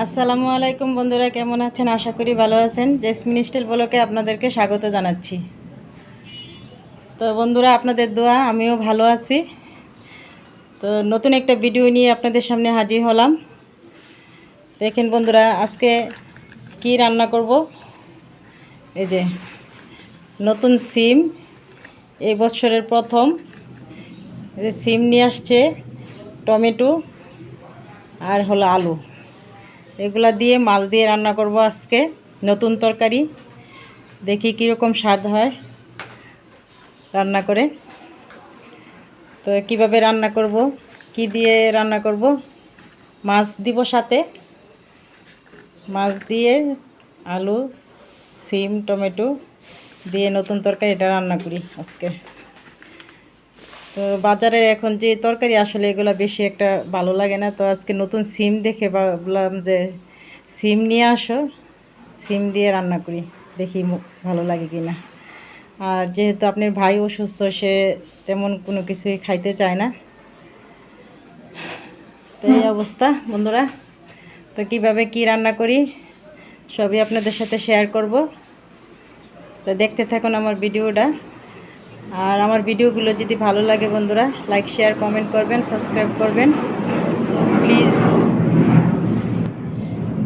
আসসালামু আলাইকুম বন্ধুরা, কেমন আছেন? আশা করি ভালো আছেন। জেসমিন স্টিল বলোকে আপনাদেরকে স্বাগত জানাচ্ছি। তো বন্ধুরা, আপনাদের দোয়া, আমিও ভালো আছি। তো নতুন একটা ভিডিও নিয়ে আপনাদের সামনে হাজির হলাম। দেখেন বন্ধুরা, আজকে কি রান্না করব? এই যে, নতুন সিম, এই বছরের প্রথম। সিম নিয়ে আসছে টমেটো আর হলো আলু। এগুলা দিয়ে মাছ দিয়ে রান্না করব আজকে, নতুন তরকারি। দেখি কীরকম স্বাদ হয় রান্না করে। তো কীভাবে রান্না করব, কি দিয়ে রান্না করব, মাছ দিব সাথে। মাছ দিয়ে আলু, সিম, টমেটো দিয়ে নতুন তরকারি এটা রান্না করি আজকে। তো বাজারের এখন যে তরকারি, আসলে এগুলো বেশি একটা ভালো লাগে না। তো আজকে নতুন সিম দেখে ভাবলাম যে সিম নিয়ে আসো। সিম দিয়ে রান্না করি, দেখি ভালো লাগে কি না আর যেহেতু আপনার ভাই অসুস্থ, সে তেমন কোনো কিছুই খাইতে চায় না। তো এই অবস্থা, বন্ধুরা। তো কীভাবে কি রান্না করি, সবই আপনাদের সাথে শেয়ার করব। তো দেখতে থাকুন আমার ভিডিওটা। আর আমার ভিডিওগুলো যদি ভালো লাগে বন্ধুরা লাইক শেয়ার কমেন্ট করবেন সাবস্ক্রাইব করবেন। প্লিজ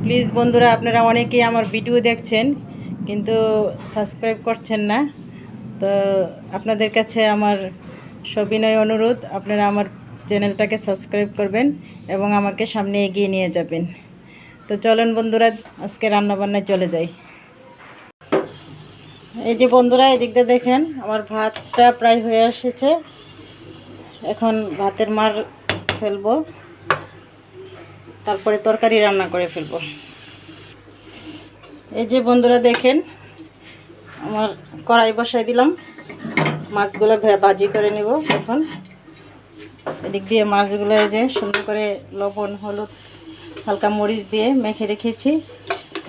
প্লিজ বন্ধুরা, আপনারা অনেকেই আমার ভিডিও দেখছেন, কিন্তু সাবস্ক্রাইব করছেন না। তো আপনাদের কাছে আমার সবিনয় অনুরোধ, আপনারা আমার চ্যানেলটাকে সাবস্ক্রাইব করবেন এবং আমাকে সামনে এগিয়ে নিয়ে যাবেন। তো চলেন বন্ধুরা, আজকে রান্নাবান্নায় চলে যাই। এই যে বন্ধুরা, এদিকটা দেখেন, আমার ভাতটা প্রায় হয়ে এসেছে। এখন ভাতের মার ফেলব। তারপরে তরকারি রান্না করে ফেলব। এই যে বন্ধুরা, দেখেন, আমার কড়াই বসাই দিলাম। মাছগুলো ভাজি করে নেব এখন। এদিক দিয়ে মাছগুলো এই যে সুন্দর করে লবণ, হলুদ, হালকা মরিচ দিয়ে মেখে রেখেছি।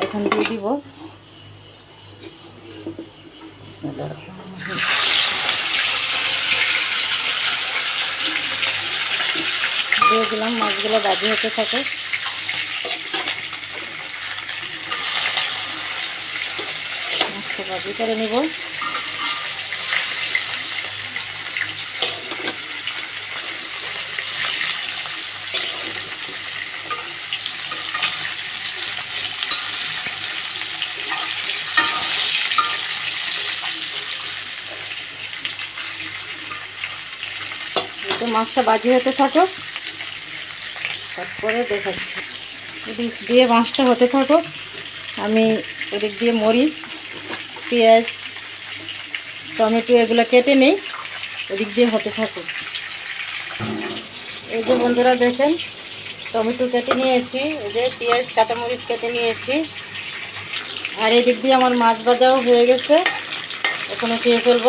এখন দিয়ে দিব। রহিম। দিয়ে দিলাম মাছগুলো বাজি হতে থাকে মাছটা বাজি করে নিব একটু মাছটা বাজি হতে থাকো। তারপরে দেখাচ্ছি। এদিক দিয়ে মাছটা হতে থাকো। আমি এদিক দিয়ে মরিচ, পেঁয়াজ, টমেটো এগুলো কেটে নেই। এদিক দিয়ে হতে থাকো। এই যে বন্ধুরা দেখেন, টমেটো কেটে নিয়েছি। এই যে পেঁয়াজ, কাঁচামরিচ কেটে নিয়েছি। আর এদিক দিয়ে আমার মাছ ভাজাও হয়ে গেছে। এখনও খেয়ে ফেলব।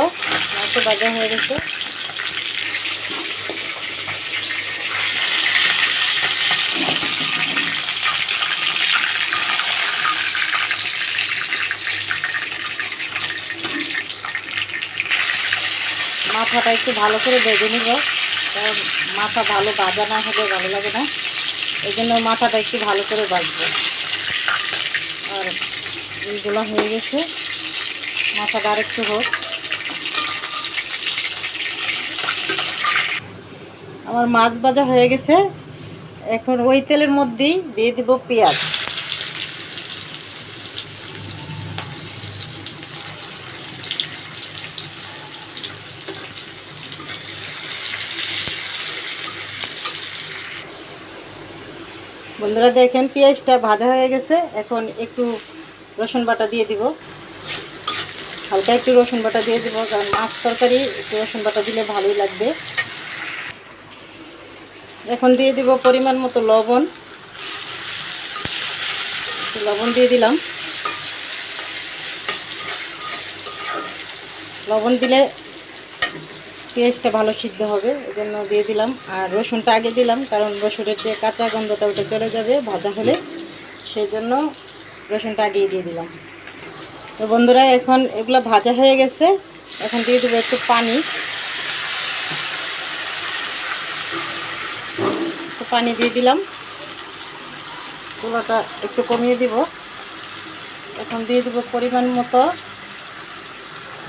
মাছও ভাজা হয়ে গেছে। মাথাটা একটু ভালো করে ভেজে নিব। কারণ মাথা ভালো ভাজা না হলে ভালো লাগে না। এই জন্য মাথাটা একটু ভালো করে বাজবো আর এইগুলো হয়ে গেছে। মাথাটা আর একটু হোক। আমার মাছ ভাজা হয়ে গেছে। এখন ওই তেলের মধ্যেই দিয়ে দিব পেঁয়াজ। বন্ধুরা দেখেন, পেঁয়াজটা ভাজা হয়ে গেছে। এখন একটু রসুন বাটা দিয়ে দিব। হালকা একটু রসুন বাটা দিয়ে দিব, কারণ মাছ তরকারি, একটু রসুন বাটা দিলে ভালোই লাগবে। এখন দিয়ে দিব পরিমাণ মতো লবণ। লবণ দিয়ে দিলাম। লবণ দিলে পেঁয়াজটা ভালো সিদ্ধ হবে এই জন্য দিয়ে দিলাম। আর রসুনটা আগে দিলাম, কারণ রসুনের যে কাঁচা গন্ধটা ওটা চলে যাবে ভাজা হলে। সেই জন্য রসুনটা আগিয়ে দিয়ে দিলাম। তো বন্ধুরা, এখন এগুলো ভাজা হয়ে গেছে। এখন দিয়ে দেবো একটু পানি। পানি দিয়ে দিলাম। চুলাটা একটু কমিয়ে দিব। এখন দিয়ে দেবো পরিমাণ মতো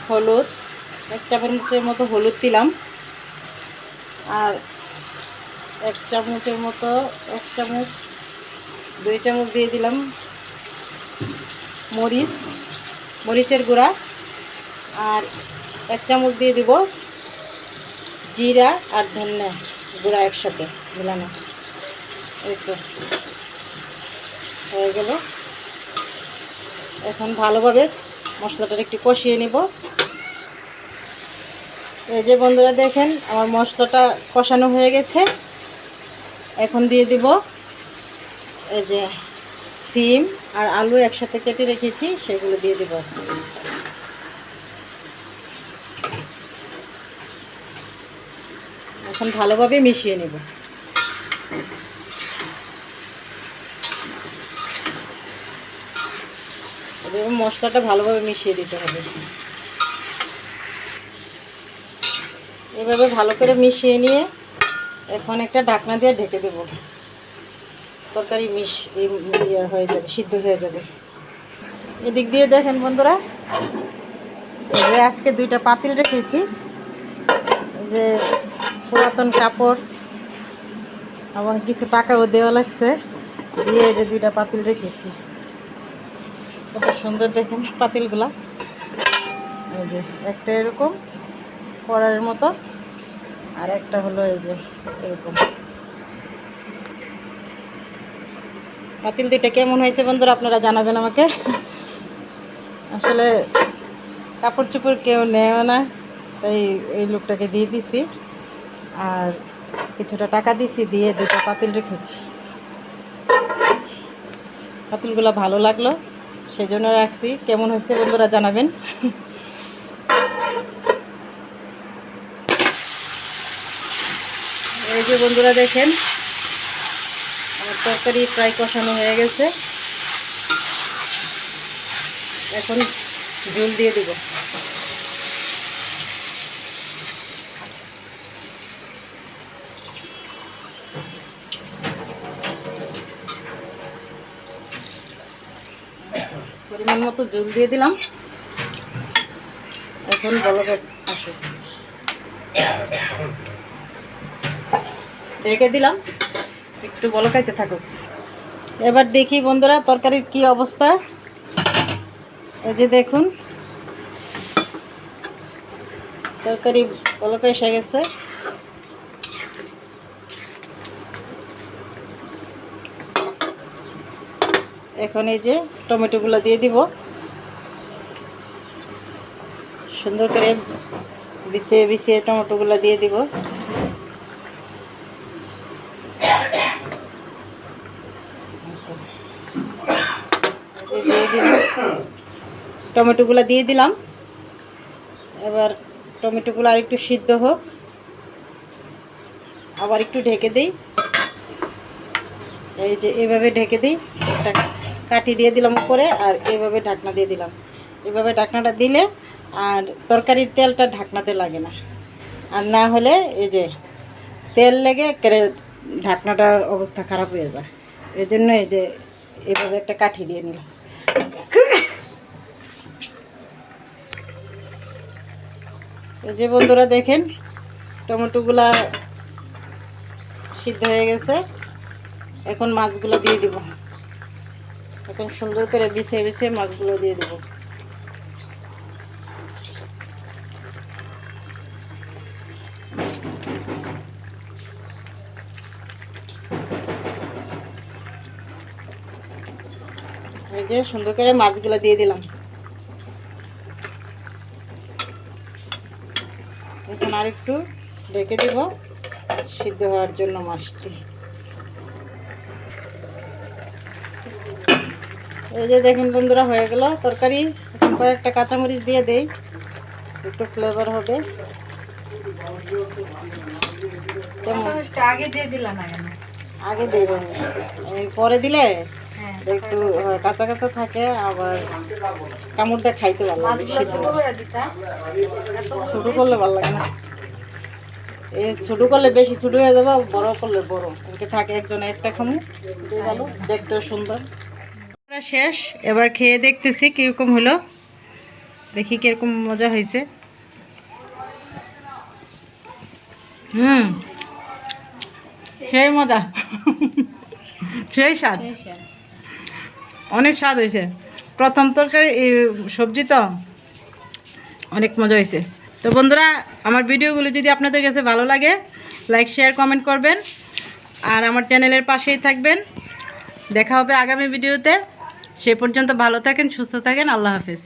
হলুদ। এক চামচের মতো হলুদ দিলাম। আর এক চামচের মতো, এক চামচ, দুই চামচ দিয়ে দিলাম মরিচ, মরিচের গুঁড়া। আর এক চামচ দিয়ে দিব জিরা আর ধনিয়া গুঁড়া একসাথে মিলানো। এই তো, হয়ে গেল। এখন ভালোভাবে মশলাটা একটু কষিয়ে নিব। এই যে বন্ধুরা দেখেন, আমার মশলাটা কষানো হয়ে গেছে। এখন দিয়ে দিব এই যে সিম আর আলু একসাথে কেটে রেখেছি, সেগুলো দিয়ে দিব। এখন ভালোভাবে মিশিয়ে নেব। মশলাটা ভালোভাবে মিশিয়ে দিতে হবে। এভাবে ভালো করে মিশিয়ে নিয়ে এখন একটা ঢাকনা দিয়ে ঢেকে দেব। তরকারি মিশ ইয়ে হয়ে যাবে, সিদ্ধ হয়ে যাবে। এদিক দিয়ে দেখেন বন্ধুরা আজকে দুইটা পাতিল রেখেছি। যে পুরাতন কাপড় এবং কিছু টাকাও দেওয়া লাগছে। দিয়ে যে দুইটা পাতিল রেখেছি। কত সুন্দর দেখেন পাতিলগুলা। এই যে একটা এরকম কড়াইয়ের মতো। আর একটা হলো এই যে এরকম। পাতিল দুইটা কেমন হয়েছে বন্ধুরা আপনারা জানাবেন আমাকে? আসলে কাপড় চোপড় কেউ নেয় না, তাই এই লোকটাকে দিয়ে দিছি। আর কিছুটা টাকা দিছি, দিয়ে দুটো পাতিল রেখেছি। পাতিলগুলো ভালো লাগল সেই জন্য রাখছি। কেমন হয়েছে বন্ধুরা জানাবেন এই যে বন্ধুরা দেখেন, আমার তরকারি প্রায় কষানো হয়ে গেছে। এখন ঝোল দিয়ে দিব। পরিমাণ মতো জল দিয়ে দিলাম। এখন বলকে আসো। ঢেকে দিলাম। একটু বলকাইতে থাকুক এবার দেখি বন্ধুরা, তরকারির কি অবস্থা? এই যে দেখুন, তরকারি বলকা এসে গেছে। এখন এই যে টমেটোগুলো দিয়ে দিব। সুন্দর করে বিছিয়ে বিছিয়ে টমেটোগুলো দিয়ে দিব। দিয়ে দিলাম। টমেটোগুলো দিয়ে দিলাম। এবার টমেটোগুলো আর একটু সিদ্ধ হোক। আবার একটু ঢেকে দিই। এই যে এইভাবে ঢেকে দিই। একটা কাঠি দিয়ে দিলাম উপরে আর এইভাবে ঢাকনা দিয়ে দিলাম। এইভাবে ঢাকনাটা দিলে আর তরকারির তেলটা ঢাকনাতে লাগে না। আর না হলে এই যে তেল লেগে একেবারে ঢাকনাটা অবস্থা খারাপ হয়ে যায়। এই জন্য এই যে এইভাবে একটা কাঠি দিয়ে নিলাম। যে বন্ধুরা দেখেন, টমেটোগুলা সিদ্ধ হয়ে গেছে। এখন মাছগুলো দিয়ে দিব। এখন সুন্দর করে বিছিয়ে বিছিয়ে মাছগুলো দিয়ে দেবো। এই যে সুন্দর করে মাছগুলো দিয়ে দিলাম। এখন আর একটু ঢেকে দিব সিদ্ধ হওয়ার জন্য মাছটি। এই যে দেখেন বন্ধুরা হয়ে গেল তরকারি। এখন কয়েকটা কাঁচামরিচ দিয়ে দেই একটু ফ্লেভার হবে। কেমন? আগে দিয়ে দিলা না কেন? আগে এই পরে দিলে একটু কাঁচা কাঁচা থাকে আবার খাইতে ভালো লাগে ছোট করলে ভালো লাগে না। ছোটো করলে বেশি ছোটো হয়ে যাবে বড় করলে বড়। ওকে থাকে একজনে একটা খামু এটাই ভালো দেখতেও সুন্দর। শেষ এবার খেয়ে দেখতেছি কীরকম হলো দেখি কীরকম মজা হয়েছে। হুম সেই মজা সেই স্বাদ। অনেক স্বাদ হয়েছে। প্রথম তরকারি, এই সবজি তো অনেক মজা হয়েছে। তো বন্ধুরা, আমার ভিডিওগুলো যদি আপনাদের কাছে ভালো লাগে লাইক শেয়ার কমেন্ট করবেন। আর আমার চ্যানেলের পাশেই থাকবেন। দেখা হবে আগামী ভিডিওতে। সে পর্যন্ত ভালো থাকেন, সুস্থ থাকেন। আল্লাহ হাফিজ।